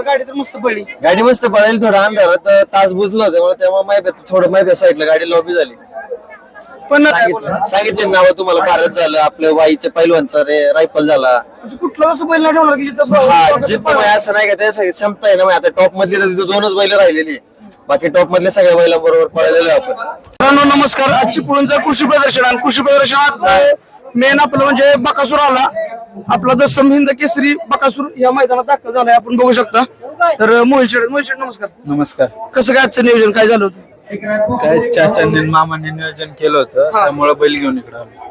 Number गाडी तर मस्त पडली. गाडी मस्त पळायला थोडं अंधारात अं, तास बुजलं होतं त्यामुळे तेव्हा माहिती थोडं माहिती साईडला गाडी लॉबी झाली. पण सांगितलं सांगितले नाव तुम्हाला भारत झालं आपल्या वाईच्या पैलवानचा रे रायफल झाला. म्हणजे कुठलं असं बैल नाही ठेवणार की जिथं हा जित असं नाही का त्या क्षमता आहे ना आता टॉप मधली तर तिथं दोनच बैल राहिलेली बाकी टॉप मधल्या सगळ्या बैलांबरोबर पळालेलो आहे आपण. मित्रांनो नमस्कार. आजची पुढचं कृषी प्रदर्शन आणि कृषी प्रदर्शनात मेन आपलं म्हणजे बकासूर आला. आपला दसम हिंद केसरी बकासूर या मैदानात दाखल झालाय. आपण बघू शकता. तर मोहित शेड मोहित शेड नमस्कार. नमस्कार. कसं काय आजचं नियोजन? काय झालं होतं? काय चाचांनी मामांनी नियोजन केलं होतं. त्यामुळे बैल घेऊन इकडे आलो.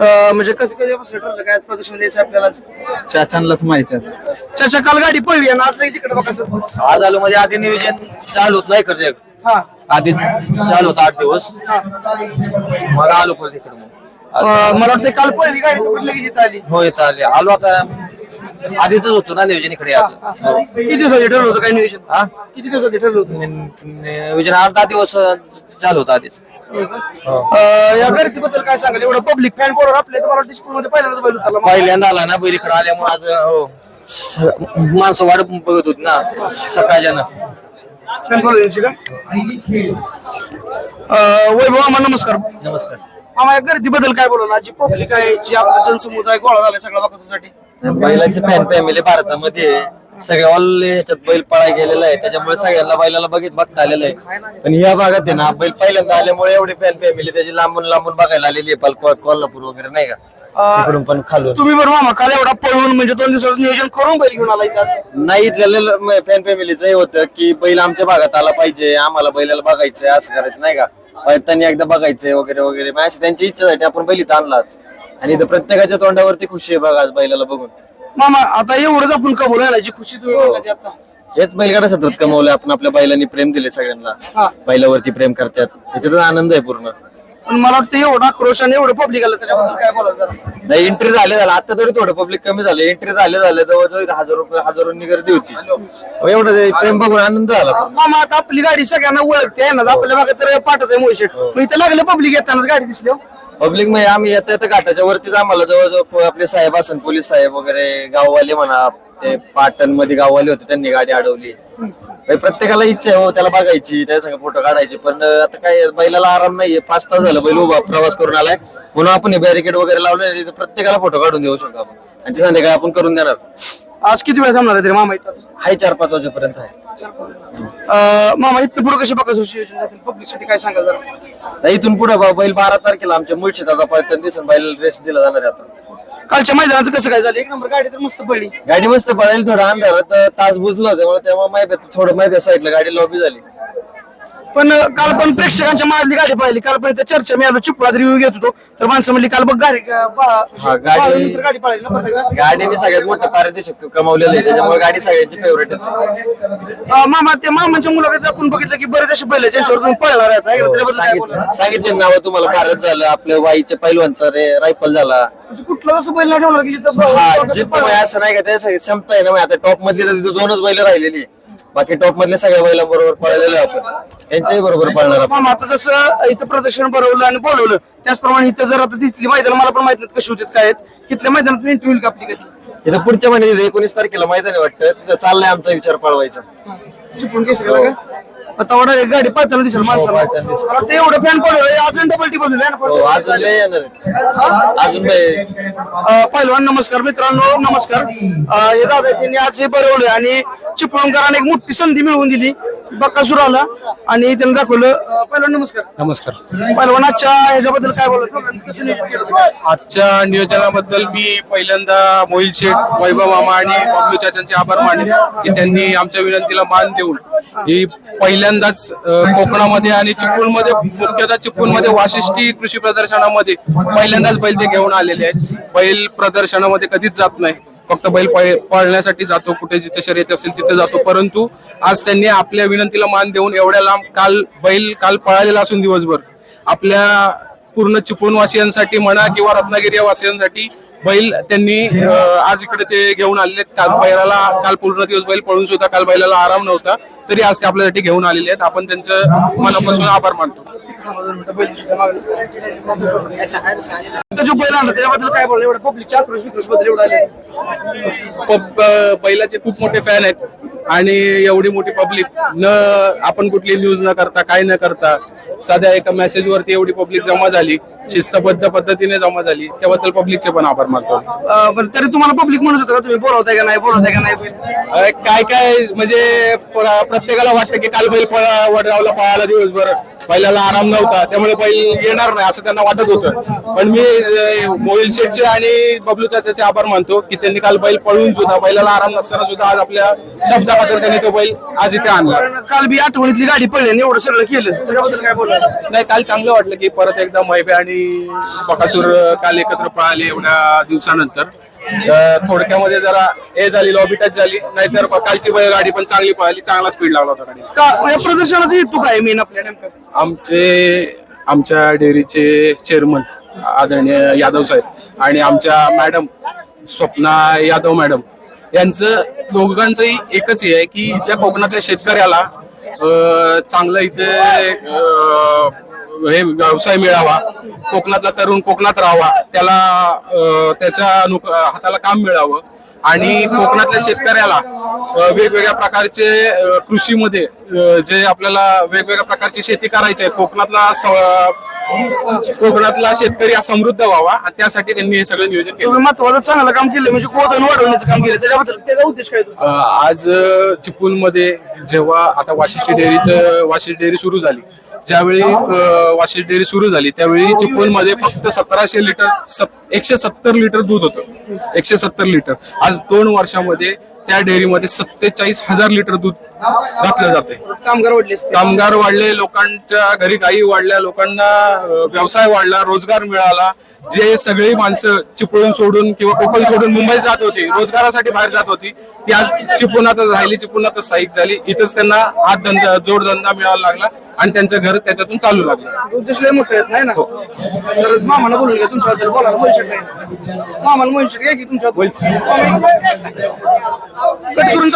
अं, म्हणजे कसं कधीपासून ठरलं? काय आज प्रदर्शन द्यायचं आपल्याला चाचांनाच माहिती आहे. चाचा काल गाडी आणि आज लगेच इकडे बकासूर आज आलो म्हणजे आधी नियोजन चालू होत नाही करते हा. आधी चालू होतं आठ दिवस. मग आलो परत इकडे मग. मला वाटतं काल पडली गाडी तर लगेच इथं आली? हो येत आले. आलो आता आधीच होतो ना नियोजन इकडे याचं किती दिवसाचे ठरलं होतं काय नियोजन? हा? किती दिवसाचे ठरलं होतं? नियोजन आठ दहा दिवस चालू होतं आधीच. अं, या गर्दीबद्दल काय सांगाल? एवढं पब्लिक फॅन फॉलोअर आपले मला वाटतं स्कूलमध्ये पहिल्यांदाच बैल होता पहिल्यांदा आला ना बैल इकडे आल्यामुळे आज हो. स- माणसं वाट बघत होती ना सकाळच्यानं फॅन फॉलोअरची का? अं, वैभव मामा नमस्कार. नमस्कार. या गर्दीबद्दल काय बोलला जी पब्लिक आहे जी आपला जनसमुदाय गोळा झालाय सगळ्या बघण्यासाठी बैलांचे फॅन फॅमिली भारतामध्ये. सगळ्या ऑल याच्यात बैल पळाय गेलेला आहे. त्याच्यामुळे सगळ्यांना बैलाला बघित बघता आलेलं आहे. पण ह्या भागात आहे ना बैल पहिल्यांदा आल्यामुळे एवढी फॅन फॅमिली त्याची लांबून लांबून बघायला आलेली आहे. पाल- कोल्हापूर वगैरे नाही का? तिकडून पण खालून. तुम्ही बरं मामा काल एवढा पळून म्हणजे दोन दिवसाचं नियोजन करून बैल घेऊन आला इथं आज. नाही इथल्या फॅन फॅमिलीचं हे होतं की बैल आमच्या भागात आला पाहिजे आम्हाला बैलाला बघायचंय असं करायचं नाही का? त्यांनी एकदा बघायचंय वगैरे वगैरे. मग अशी त्यांची इच्छासाठी आपण बैल इथं आणलाच. आणि इथं प्रत्येकाच्या तोंडावरती खुशी आहे बघा आज बैलाला बघून. मामा आता एवढंच आपण आहे ना जी खुशी तुम्ही बघा ती आता. हेच बैलगाडा सतत कमवलं आपण आपल्या बैलांनी प्रेम दिले हा. सगळ्यांना बैलावरती प्रेम करतात. ह्याच्यातून आनंद आहे पूर्ण. पण मला वाटतं एवढा आक्रोश आणि एवढं पब्लिक आलं त्याच्याबद्दल काय बोलायचं? नाही एंट्री झाले झालं. आता तरी थोडं पब्लिक कमी झालं. एंट्री झाले झाले. जवळजवळ हजार रुपये हजारोंनी गर्दी होती. अहो, एवढं ते प्रेम बघून आनंद झाला. मामा आता आपली गाडी सगळ्यांना ओळखते आहे ना? आपल्या भागात तर पाठवत आहे मोहिशेट मग इथं लागलं पब्लिक येतानाच गाडी दिसली हो. पब्लिकमध्ये आम्ही येता येता घाटाच्या वरतीच आम्हाला जवळजवळ प- आपले साहेब असन पोलीस साहेब वगैरे गाववाले म्हणा ते पाटणमध्ये गाववाले होते त्यांनी गाडी अडवली. म्हणजे प्रत्येकाला इच्छा आहे हो त्याला बघायची त्या संग फोटो काढायचे. पण आता काय बैलाला आराम नाहीये. पाच तास झालं बैल उभा प्रवास करून आलाय. म्हणून आपण बॅरिकेड वगैरे लावले तर प्रत्येकाला फोटो काढून देऊ शकतो आपण. आणि ते संध्याकाळी आपण करून देणार आज किती वेळ थांबणार आहे तरी मामा इथं? हाय चार पाच वाजेपर्यंत आहे. अं, मामा इथं पुढे कशी बघा पब्लिकसाठी काय सांगाल जरा? इथून पुढे बैल बारा तारखेला आमच्या मुळशी दादा पळताना दिसून बैल रेस्ट दिला जाणार आहे आता. कालच्या मैदानाचं कसं काय झालं? एक नंबर गाडी तर मस्त पडली. गाडी मस्त पळायला थोडं अंधारात तास बुजलं होतं त्यामुळे तेव्हा माहिती थोडं माहिती साईडला गाडी लॉबी झाली. पण काल पण प्रेक्षकांच्या माजली गाडी पाहिली. काल पण इथं चर्चा मी आलो चिपळात रिव्ह्यू घेत होतो. तर माणसं म्हणली काल बघ गाडी हा, गाडी- गाडी ना. गाडीने सगळ्यात मोठं पारितोषिक कमावलेलं आहे त्याच्यामुळे गाडी सगळ्यांची फेवरेटच अं, मामा ते मामाच्या मुलाकडे आपण बघितलं की बरेच असे पहिले ज्यांच्यावर तुम्ही पळणार आहेत आहे का? त्याच्याबद्दल काय बोलणार? सांगितलं नाव तुम्हाला भारत झालं. आपल्या वाईच्या पैलवानचा रे रायफल झाला. म्हणजे कुठलं असं बैल नाही ठेवणार की जिथं हा जित असं नाही का त्या सगळी क्षमता आहे ना मग आता टॉप मधली तर तिथं दोनच बैल राहिलेली बाकी टॉप मधल्या सगळ्या बैलांबरोबर पळालेलो आहे आपण. त्यांच्याही बरोबर पळणार आपण. आता जसं इथं प्रदर्शन भरवलं आणि बोलवलं त्याचप्रमाणे इथं जर आता तिथली मैदान मला पण माहीत नाही कशी होती काय आहेत. तिथल्या मैदानात इंटरव्ह्यू होईल का आपली कधी? इथं पुढच्या महिन्यात एकोणीस तारखेला मैदानी वाटतं. तिथं चाललंय आमचा विचार पळवायचा. चिपळूण केसरीला का? आता ऑर्डर एक गाडी पळताना दिसेल माणसाला. दिसेल. मला वाटतं एवढं फॅन पडलं अजून डबल टी हो अजून लय येणार आहे. अजून लय. पहिलवान नमस्कार मित्रांनो नमस्कार. अं, हे दादा त्यांनी आज हे बरवलं आणि चिपळूणकरांना एक मोठी संधी मिळवून दिली. बक्कासूर आला आणि त्यांनी दाखवलं अं, पहिलवान नमस्कार. नमस्कार. पहिलवान आजच्या ह्याच्याबद्दल काय बोलत कसं नियोजन केलं तुम्ही? आजच्या नियोजनाबद्दल मी पहिल्यांदा मोहिल शेठ वैभव मामा आणि बबलू चाचांचे आभार मानले की त्यांनी आमच्या विनंतीला मान देऊन ही पहिल्यांदाच कोकणामध्ये आणि चिपळूणमध्ये मुख्यतः चिपळूणमध्ये वाशिष्ठी कृषी प्रदर्शनामध्ये पहिल्यांदाच बैल ते घेऊन आलेले आहेत. बैल प्रदर्शनामध्ये कधीच जात नाही. फक्त बैल पळ- पळण्यासाठी जातो कुठे जिथे शर्यत असेल तिथे जातो. परंतु आज त्यांनी आपल्या विनंतीला मान देऊन एवढ्या लांब काल बैल काल पळालेला असून दिवसभर. आपल्या पूर्ण चिपळूणवासियांसाठी म्हणा किंवा रत्नागिरी वासियांसाठी बैल त्यांनी आज इकडे ते घेऊन आलेले आहेत. काल बैलाला काल पूर्ण दिवस बैल पळून सुद्धा काल बैलाला आराम नव्हता. तरी आज ते आपल्यासाठी घेऊन आलेले आहेत. आपण त्यांचं मनापासून आभार मानतो. जो बैल त्याच्याबद्दल काय बोललं एवढं बैलाचे खूप मोठे फॅन आहेत. आणि एवढी मोठी पब्लिक न आपण कुठली न्यूज न करता काय न करता साध्या एका मेसेज वरती एवढी पब्लिक जमा झाली शिस्तबद्ध पद्धतीने जमा झाली त्याबद्दल पब्लिकचे पण आभार मानतो. बरं तरी तुम्हाला पब्लिक म्हणत होतं का? तुम्ही बोलवताय का नाही बोलवताय का नाही? काय काय म्हणजे प्र- प्रत्येकाला वाटतं की काल बैल पळा वडगावला पळाला दिवसभर. बैलाला आराम नव्हता त्यामुळे बैल येणार नाही असं त्यांना वाटत होतं. पण मी मोहिल शेठचे आणि बबलू चाचाचे आभार मानतो की त्यांनी काल बैल पळून सुद्धा बैलाला आराम नसताना सुद्धा आज आपल्या शब्दापासून त्यांनी तो बैल आज इथे आणला. काल बी आठवणीतली गाडी पडली एवढं सगळं केलं. त्याच्याबद्दल काय नाही काल चांगलं वाटलं की परत एकदा मैबे आणि बकासूर काल एकत्र पळाले एवढ्या दिवसानंतर. थोडक्यामध्ये जरा हे झाली लॉबी टच झाली नाहीतर कालची गाडी पण चांगली पळाली चांगला स्पीड लागला होता गाडी का या प्रदर्शनाचा हेतू काय मेन आपल्या नेमकं? आमचे आमच्या डेअरीचे चेअरमन आदरणीय यादव साहेब आणि आमच्या मॅडम स्वप्ना यादव मॅडम यांचं दोघांचंही एकच हे आहे की ज्या कोकणातल्या शेतकऱ्याला चांगलं इथे हे व्यवसाय मिळावा कोकणातला तरुण कोकणात राहावा त्याला त्याच्या हाताला काम मिळावं आणि कोकणातल्या शेतकऱ्याला वेगवेगळ्या प्रकारचे कृषीमध्ये जे आपल्याला वेगवेगळ्या प्रकारची शेती करायची आहे कोकणातला कोकणातला शेतकरी हा समृद्ध व्हावा आणि त्यासाठी त्यांनी हे सगळं नियोजन केलं. महत्वाचं चांगलं काम केलं म्हणजे गोधन वाढवण्याचं काम केलं त्याच्याबद्दल त्याचा उद्देश काय आज चिपळूणमध्ये जेव्हा आता वाशिष्ठी डेअरीचं वाशिष्ठी डेअरी सुरू झाली ज्यावेळी वाशिष्ठी डेअरी सुरू झाली त्यावेळी चिपळूणमध्ये फक्त सतराशे लिटर एकशे सत्तर लिटर दूध होतं. एकशे सत्तर लिटर. आज दोन वर्षामध्ये त्या डेअरीमध्ये सत्तेचाळीस हजार लिटर दूध घातलं जाते कामगार वाढले कामगार वाढले लोकांच्या घरी गायी वाढल्या लोकांना व्यवसाय वाढला रोजगार मिळाला जे सगळी माणसं चिपळूण सोडून किंवा कोकण सोडून मुंबईत जात होती रोजगारासाठी बाहेर जात होती ती आज चिपळूणातच राहिली चिपळूणातच स्थायिक झाली. इथंच त्यांना हात धंदा जोडधंदा मिळायला लागला आणि त्यांचं घर त्याच्यातून चालू लागलं. लय मोठे आहेत नाही ना? तर मामाला बोलून घ्या तुमच्याबद्दल बोला काय मामान मोहिशेट घ्या की तुमच्या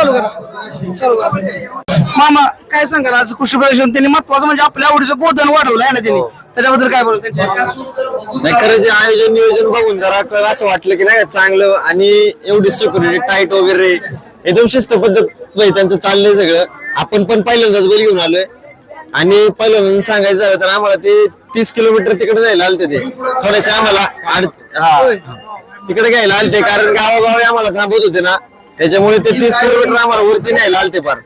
चालू करा. चालू करा. मामा काय सांगाल? आज कृषी प्रदर्शन त्यांनी महत्वाचं म्हणजे आपल्या आवडीचं गोधन वाढवलं आहे ना त्यांनी. त्याच्याबद्दल काय बोलत नाही खरं जे आयोजन नियोजन बघून जरा क- असं वाटलं की नाही का चांगलं आणि एवढी सिक्युरिटी टाईट वगैरे एकदम शिस्तबद्ध बाई त्यांचं चाललंय सगळं. आपण पण पहिल्यांदाच बैल घेऊन आलोय. आणि पहिल्यांदा सांगायचं झालं तर आम्हाला ते तीस किलोमीटर तिकडे जायला आलते ते. थोडेसे आम्हाला हा. तिकडे घ्यायला आलते कारण गावागावी आम्हाला थांबवत होते ना. त्याच्यामुळे ते तीस किलोमीटर आम्हाला वरती न्यायला आलते फार.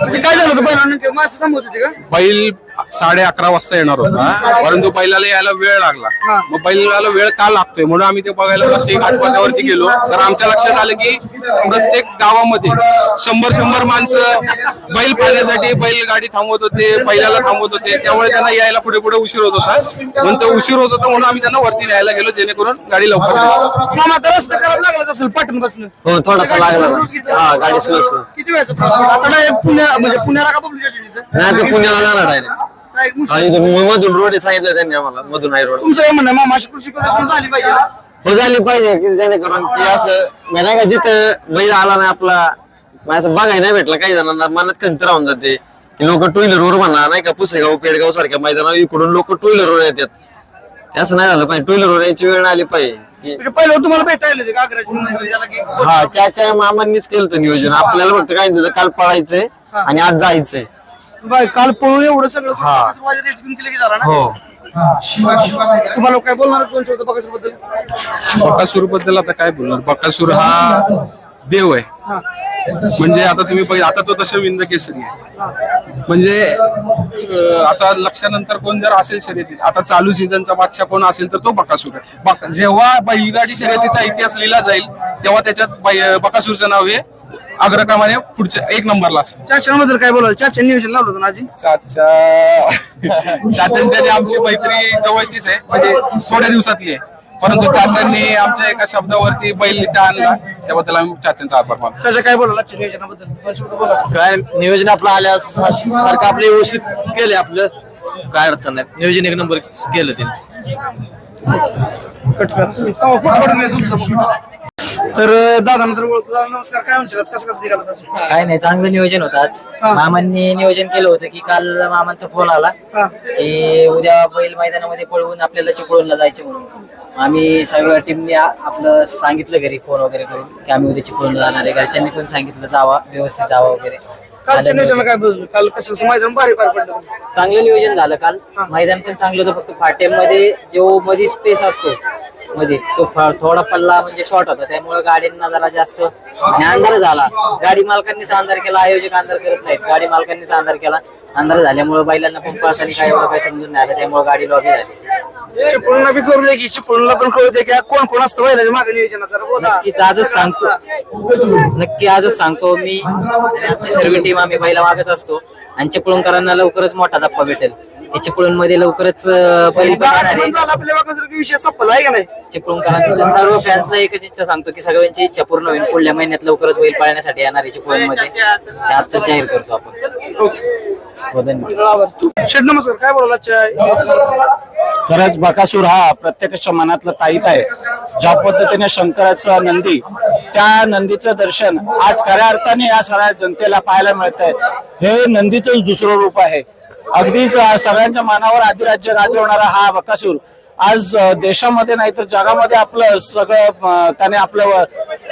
म्हणजे काय झालं होतं? पहिला माझं थांबवत होते का? बैल साडे अकरा वाजता येणार होता परंतु बैलाला यायला वेळ लागला. मग बैलाला वेळ का लागतोय? म्हणून आम्ही ते बघायला प्रत्येक गेलो. तर आमच्या लक्षात आलं की प्रत्येक गावामध्ये शंभर शंभर माणसं बैल पाहण्यासाठी बैल गाडी थांबवत होते बैलाला थांबवत होते. त्यामुळे त्यांना यायला पुढे पुढे उशीर होत होता. म्हणून तो उशीर होत होता म्हणून आम्ही त्यांना वरती न्यायला गेलो जेणेकरून गाडी लवकर. मामा आता रस्ता खराब लागलाच असेल पाटणपासून हो थोडासा लागला. हा गाडी स्लो स्लो किती वेळाचा? आता पुण्या म्हणजे पुण्याला का नाही पुण्याला जाणार डायरेक्ट आणि मधून रोड सांगितलं त्यांनी आम्हाला मधून हाय रोड. तुमचं काय म्हणणं आहे, मामा अशी कृषी प्रदर्शन झाली पाहिजे ना? हो झाली पाहिजे की जेणेकरून की असं म्हणजे नाही का जिथं बैल आला नाही आपला म्हणजे असं बघायला नाही भेटला काही जणांना मनात खंत राहून जाते. की लोक टू व्हीलरवर म्हणा नाही का पुसेगाव पेडगाव सारख्या मैदानावर इकडून लोक टू व्हीलरवर येतात. ते असं नाही झालं पाहिजे टू व्हीलरवर यायची वेळ आली पाहिजे. की म्हणजे पहिलं तुम्हाला भेटायला येते का अग्राची मंदिर त्याला की हा चाच्या मामांनीच केलं होतं नियोजन. आपल्याला फक्त काय दिलं काल पळायचंय आणि आज जायचंय. बाय काल पळून एवढं सगळं रेस्ट घेऊन केलं की झाला ना? हो. तुम्हाला काय बोलणार आहेत दोन शब्द बघा बद्दल बकासूरबद्दल आता काय बोलणार? बकासूर हा देव आहे. म्हणजे आता तुम्ही पहिले आता तो तसं विंद केसरी आहे. म्हणजे अं, आता लक्षानंतर कोण जर असेल शर्यतीत आता चालू सीझनचा बादशाह कोण असेल तर तो बकासूर आहे. बक- जेव्हा बैलगाडी शर्यतीचा इतिहास लिहिला जाईल तेव्हा त्याच्यात बै- बकासूरचं नाव हे अग्रक्रमाने पुढच्या एक नंबरला असेल. चाच्याबद्दल काय बोलाल? चाच्या नियोजन लावलं होतं ना आजी. चाचा. चाचांची आणि आमची मैत्री जवळचीच आहे म्हणजे थोड्या दिवसातली आहे. परंतु चाचांनी आमच्या एका शब्दावरती बैल इथे आणला त्याबद्दल आम्ही चाचांचा आभार मानतो. चाचा काय बोलाल आजच्या नियोजनाबद्दल? दोन शब्द बोला. काय नियोजन आपलं आल्यास सारखं आपलं व्यवस्थित केलंय आपलं. काय अडचण नाही. नियोजन एक नंबर केलं ते कट करा. तुमचा. तर दादा नंतर बोलतो दादा नमस्कार. काय म्हणशील? आज? कसं कसं निघाला आज? काय नाही चांगलं नियोजन होतं आज. मामांनी नियोजन केलं होतं की काल मामांचा फोन आला हा. की उद्या बैल मैदानामध्ये पळवून आपल्याला चिपळूणला जायचे म्हणून. आम्ही सगळ्या टीमने आपलं सांगितलं घरी फोन वगैरे करून की आम्ही उद्या चिपळूणला जाणार आहे. घरच्यांनी पण सांगितलं जावा व्यवस्थित जावा वगैरे. कालच्या नियोजनाला काय काल कसं कसं मैदान भारी पार पडलं चांगलं नियोजन झालं काल. मैदान पण चांगलं होतं फक्त फाट्यामध्ये जो मध्ये स्पेस असतो मध्ये तो थोडा पल्ला म्हणजे शॉर्ट होता. त्यामुळे गाड्यांना जरा जास्त अंधार झाला. गाडी मालकांनीच अंधार केला आयोजक अंधार करत नाहीत. गाडी मालकांनीच अंधार केला. अंधार झाल्यामुळे बैलांना पण पळताना काय एवढं काही समजून नाही आलं. त्यामुळे गाडी लॉबी झाली. चिपळूणला बी करू दे की चिपळूणला पण कळू दे की. कोण कोण असतं बैलाच्या मागे नक्कीच आजच सांगतो. नक्की आजच सांगतो. मी आमची सर्व टीम आम्ही बैला मागत असतो. आणि चिपळूणकरांना लवकरच मोठा धप्पा भेटेल. हे चिपळूणमध्ये लवकरच बाबा विषय संपला आहे का नाही? चिपळूणकरांच्या सर्व फॅन्सला एकच इच्छा सांगतो की सगळ्यांची इच्छा पूर्ण होईल. पुढल्या महिन्यात लवकरच बैल पाळण्यासाठी येणार आहे चिपळूणमध्ये ते आजच जाहीर करतो आपण. हो, शेठ नमस्कार. काय बोलायला खरंच बकासूर हा प्रत्येकाच्या मनातला ताईत आहे. ज्या पद्धतीने शंकराचा नंदी त्या नंदीचं दर्शन आज खऱ्या अर्थाने या सगळ्या जनतेला पाहायला मिळत आहे हे नंदीच दुसरं रूप आहे. अगदीच सगळ्यांच्या मनावर अधिराज्य गाजवणारा हा बकासूर. आज देशामध्ये नाही तर जगामध्ये आपलं सगळं त्याने आपलं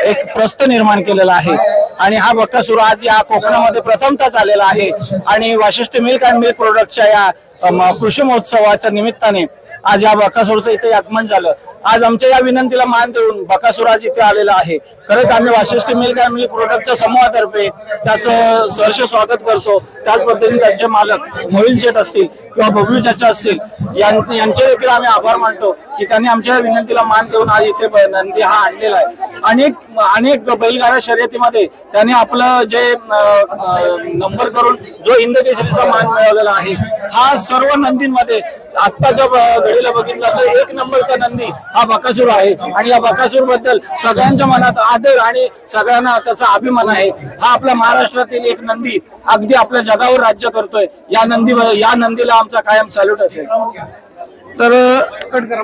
एक प्रस्त निर्माण केलेला आहे. आणि हा बकासूर आज या कोकणामध्ये प्रथमतः आलेला आहे. आणि वाशिष्ठ मिल्क अँड मिल्क प्रोडक्टच्या या कृषी महोत्सवाच्या निमित्ताने आज या बकासूरचं इथे आगमन झालं. आज आमच्या या विनंतीला मान देऊन बकासूर आज इथे आलेला आहे. खरंच आम्ही वाशिष्ठ मिल्क फॅमिली प्रोडक्टच्या समूहातर्फे त्याचं सहर्ष स्वागत करतो. त्याच पद्धतीने त्यांचे मालक मोहिल शेठ असतील किंवा बबलू चाचा असतील यांचे देखील आम्ही आभार मानतो की त्यांनी आमच्या या विनंतीला मान देऊन आज इथे नंदी हा आणलेला आहे. अनेक अनेक बैलगाडा शर्यतीमध्ये त्यांनी आपलं जे नंबर करून जो इंद्रकेसरीचा मान मिळवलेला आहे हा सर्व नंदींमध्ये आत्ताच्या ब- तर एक नंबरचा नंदी हा बकासूर आहे. आणि या बकासूरबद्दल सगळ्यांच्या मनात आदर आणि सगळ्यांना त्याचा अभिमान आहे. हा आपल्या महाराष्ट्रातील एक नंदी अगदी आपल्या जगावर राज्य करतोय. या नंदी या नंदीला आमचा कायम सॅल्यूट असेल. तर कट करा